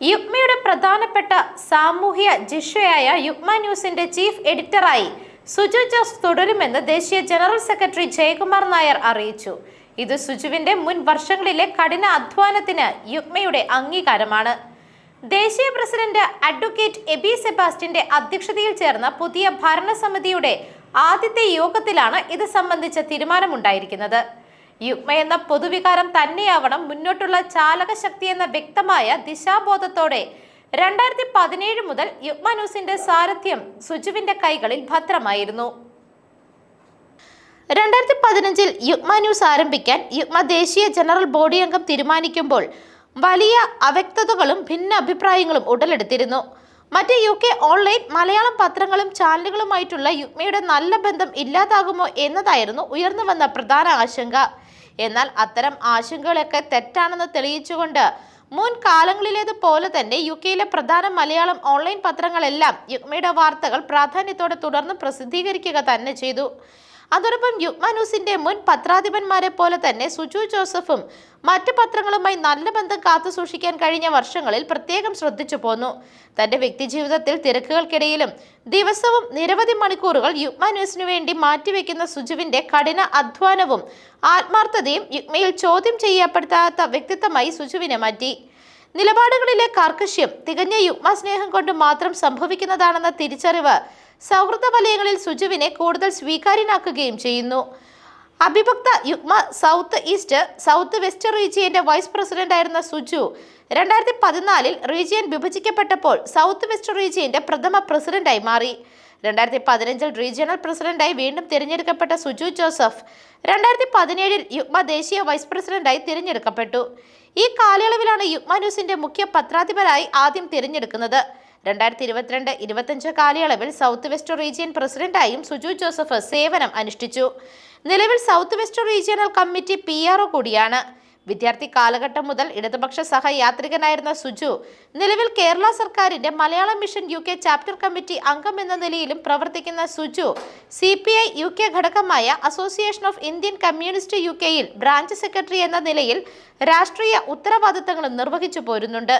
യുഗ്മയുടെ പ്രധാനപ്പെട്ട സാമൂഹ്യ ജിഷയായ യുഗ്മ ന്യൂസിന്റെ ചീഫ് എഡിറ്ററായി സുജു ജോസ് തുടരുമെന്ന് ദേശീയ ജനറൽ സെക്രട്ടറി ജയകുമാർ നായർ അറിയിച്ചു. ഇത് സുജുവിന്റെ മുൻ വർഷങ്ങളിലെ കഠിന അധ്വാനത്തിന് യുഗ്മയുടെ അംഗീകാരമാണ്. ദേശീയ പ്രസിഡന്റ് അഡ്വക്കേറ്റ് എബി സെബാസ്റ്റിന്റെ അധ്യക്ഷതയിൽ ചേർന്ന പുതിയ ഭരണസമിതിയുടെ ആദ്യത്തെ യോഗത്തിലാണ് ഇത് സംബന്ധിച്ച തീരുമാനമുണ്ടായിരിക്കുന്നത്. യുഗ്മ എന്ന പൊതുവികാരം തന്നെയാവണം മുന്നോട്ടുള്ള ചാലകശക്തി എന്ന വ്യക്തമായ ദിശാബോധത്തോടെ. രണ്ടായിരത്തി പതിനേഴ് മുതൽ യുഗ്മ ന്യൂസിന്റെ സാരഥ്യം സുജുവിന്റെ കൈകളിൽ ഭദ്രമായിരുന്നു. രണ്ടായിരത്തി പതിനഞ്ചിൽ യുഗ്മ ന്യൂസ് ആരംഭിക്കാൻ യുഗ്മ ദേശീയ ജനറൽ ബോഡി അംഗം തീരുമാനിക്കുമ്പോൾ വലിയ അവ്യക്തതകളും ഭിന്ന അഭിപ്രായങ്ങളും ഉടലെടുത്തിരുന്നു. മറ്റ് യു കെ ഓൺലൈൻ മലയാളം പത്രങ്ങളും ചാനലുകളുമായിട്ടുള്ള യുഗ്മയുടെ നല്ല ബന്ധം ഇല്ലാതാകുമോ എന്നതായിരുന്നു ഉയർന്നു വന്ന പ്രധാന ആശങ്ക. എന്നാൽ അത്തരം ആശങ്കകളൊക്കെ തെറ്റാണെന്ന് തെളിയിച്ചുകൊണ്ട് മുൻ കാലങ്ങളിലേതുപോലെ തന്നെ യു കെയിലെ പ്രധാന മലയാളം ഓൺലൈൻ പത്രങ്ങളെല്ലാം യുഗ്മയുടെ വാർത്തകൾ പ്രാധാന്യത്തോടെ തുടർന്ന് പ്രസിദ്ധീകരിക്കുക തന്നെ ചെയ്തു. അതോടൊപ്പം യുഗ്മാനൂസിന്റെ മുൻ പത്രാധിപന്മാരെ പോലെ തന്നെ സുജു ജോസഫും മറ്റ് പത്രങ്ങളുമായി നല്ല ബന്ധം കാത്തു സൂക്ഷിക്കാൻ കഴിഞ്ഞ വർഷങ്ങളിൽ പ്രത്യേകം ശ്രദ്ധിച്ചു പോന്നു. തന്റെ വ്യക്തിജീവിതത്തിൽ തിരക്കുകൾക്കിടയിലും ദിവസവും നിരവധി മണിക്കൂറുകൾ യുഗ്മ വേണ്ടി മാറ്റിവെക്കുന്ന സുജുവിന്റെ കഠിന അധ്വാനവും ആത്മാർത്ഥതയും യുഗ്മയിൽ ചോദ്യം ചെയ്യപ്പെടാത്ത വ്യക്തിത്വമായി സുജുവിനെ മാറ്റി. നിലപാടുകളിലെ കാർക്കശ്യം തികഞ്ഞ യുഗ്മസ്നേഹം കൊണ്ട് മാത്രം സംഭവിക്കുന്നതാണെന്ന തിരിച്ചറിവ് സൗഹൃദ വലയങ്ങളിൽ സുജുവിനെ കൂടുതൽ സ്വീകാര്യനാക്കുകയും ചെയ്യുന്നു. അഭിഭക്ത യുഗ്മ സൗത്ത് ഈസ്റ്റ് സൗത്ത് വെസ്റ്റ് റീജിയന്റെ വൈസ് പ്രസിഡന്റ് ആയിരുന്ന സുജു രണ്ടായിരത്തി പതിനാലിൽ റീജിയൻ വിഭജിക്കപ്പെട്ടപ്പോൾ സൗത്ത് വെസ്റ്റ് റീജിയന്റെ പ്രഥമ പ്രസിഡന്റായി മാറി. രണ്ടായിരത്തി പതിനഞ്ചിൽ റീജിയണൽ പ്രസിഡന്റായി വീണ്ടും തിരഞ്ഞെടുക്കപ്പെട്ട സുജു ജോസഫ് രണ്ടായിരത്തി പതിനേഴിൽ യുഗ്മ ദേശീയ വൈസ് പ്രസിഡന്റായി തിരഞ്ഞെടുക്കപ്പെട്ടു. ഈ കാലയളവിലാണ് യുഗ്മ ന്യൂസിന്റെ മുഖ്യ പത്രാധിപരായി ആദ്യം തിരഞ്ഞെടുക്കുന്നത്. രണ്ടായിരത്തി ഇരുപത്തിരണ്ട് ഇരുപത്തഞ്ച് കാലയളവിൽ സൗത്ത് വെസ്റ്റ് റീജിയൻ പ്രസിഡന്റായും സുജു ജോസഫ് സേവനം അനുഷ്ഠിച്ചു. നിലവിൽ south west regional committee P RO കൂടിയാണ്. വിദ്യാർത്ഥി കാലഘട്ടം മുതൽ ഇടതുപക്ഷ സഹയാത്രികനായിരുന്ന സുജു നിലവിൽ കേരള സർക്കാരിന്റെ Malayalam mission U K chapter committee അംഗം എന്ന നിലയിലും പ്രവർത്തിക്കുന്ന Suju C P I U K ഘടകമായ association of Indian communist U കെയിൽ ബ്രാഞ്ച് സെക്രട്ടറി എന്ന നിലയിൽ രാഷ്ട്രീയ ഉത്തരവാദിത്തങ്ങളും നിർവഹിച്ചു പോരുന്നുണ്ട്.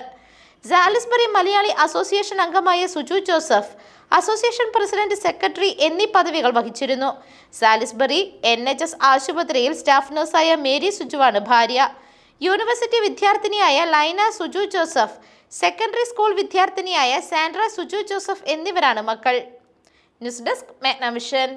സാലിസ്ബറി മലയാളി അസോസിയേഷൻ അംഗമായ Suju Joseph association president secretary എന്നീ പദവികൾ വഹിച്ചിരുന്നു. സാലിസ്ബറി എൻ എച്ച് എസ് ആശുപത്രിയിൽ സ്റ്റാഫ് നഴ്സായ മേരി സുജുവാണ് ഭാര്യ. University വിദ്യാർത്ഥിനിയായ Laina Suju Joseph secondary school വിദ്യാർത്ഥിനിയായ Sandra Suju Joseph എന്നിവരാണ് മക്കൾ. News desk Magnavision